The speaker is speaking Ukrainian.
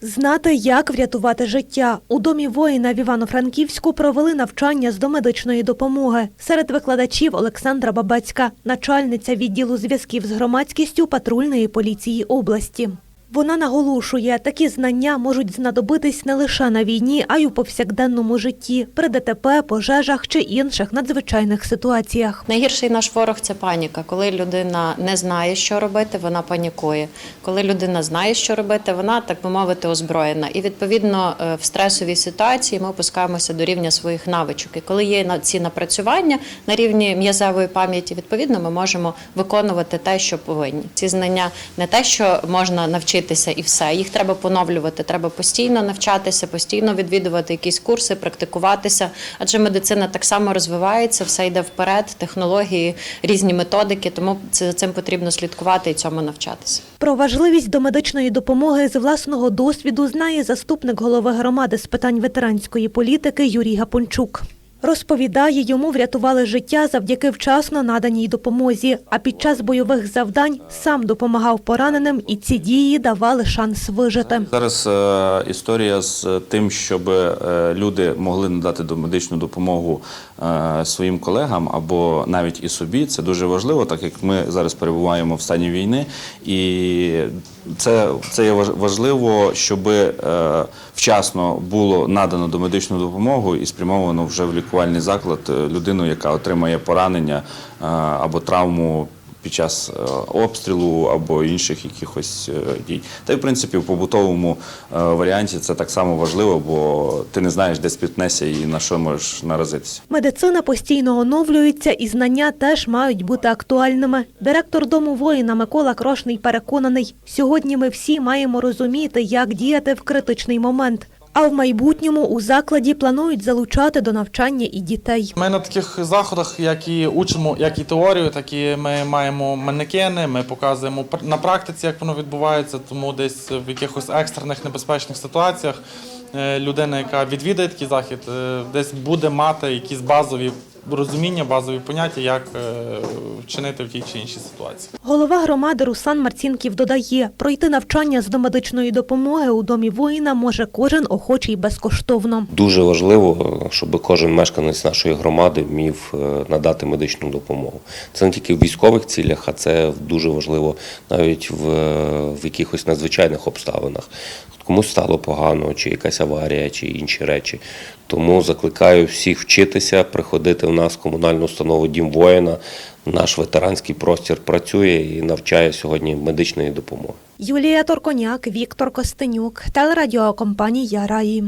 Знати, як врятувати життя. У домі воїна в Івано-Франківську провели навчання з домедичної допомоги. Серед викладачів Олександра Бабацька, начальниця відділу зв'язків з громадськістю патрульної поліції області. Вона наголошує, такі знання можуть знадобитись не лише на війні, а й у повсякденному житті, при ДТП, пожежах чи інших надзвичайних ситуаціях. Найгірший наш ворог це паніка. Коли людина не знає, що робити, вона панікує. Коли людина знає, що робити, вона так би мовити озброєна. І відповідно е, в стресовій ситуації ми опускаємося до рівня своїх навичок. І коли є на- ці напрацювання на рівні м'язевої пам'яті, відповідно, ми можемо виконувати те, що повинні. Ці знання не те, що можна навчитися і все. Їх треба поновлювати. Треба постійно навчатися, постійно відвідувати якісь курси, практикуватися. Адже медицина так само розвивається, все йде вперед, технології, різні методики. Тому це- за цим потрібно слідкувати і цьому навчатися. Про важливість домедичної допомоги з власного досвіду знає заступник голови громади з питань ветеранської політики Юрій Гапончук. Розповідає, йому врятували життя завдяки вчасно наданій допомозі. А під час бойових завдань сам допомагав пораненим, і ці дії давали шанс вижити. Зараз е, історія з тим, щоб е, люди могли надати домедичну допомогу е, своїм колегам або навіть і собі, це дуже важливо, так як ми зараз перебуваємо в стані війни, і це, це є важ- важливо, щоб вчасно було надано домедичну допомогу і спрямовано вже в лікувальний заклад е, людину, яка отримає поранення е, або травму під час е, обстрілу або інших якихось дій. Та й в принципі в побутовому варіанті це так само важливо, бо ти не знаєш, де спіткнешся і на що можеш наразитися. Медицина постійно оновлюється, і знання теж мають бути актуальними. Директор дому воїна Микола Крошний переконаний, сьогодні ми всі маємо розуміти, як діяти в критичний момент. А в майбутньому у закладі планують залучати до навчання і дітей. Ми на таких заходах, як і учимо, як і теорію, так і ми маємо манекени, ми показуємо на практиці, як воно відбувається, тому десь в якихось екстрених небезпечних ситуаціях е, людина, яка відвідає такий захід, е, десь буде мати якісь базові розуміння, базові поняття, як е, вчинити в тій чи іншій ситуації. Голова громади Руслан Марцінків додає, пройти навчання з домедичної допомоги у домі воїна може кожен охочий безкоштовно. Дуже важливо, щоб кожен мешканець нашої громади міг е, надати медичну допомогу. Це не тільки в військових цілях, а це дуже важливо навіть в, в якихось надзвичайних обставинах. Комусь стало погано, чи якась аварія, чи інші речі. Тому закликаю всіх вчитися, приходити в нас в комунальну установу Дім воїна. Наш ветеранський простір працює і навчає сьогодні медичної допомоги. Юлія Торконяк, Віктор Костенюк, телерадіокомпанія Раї.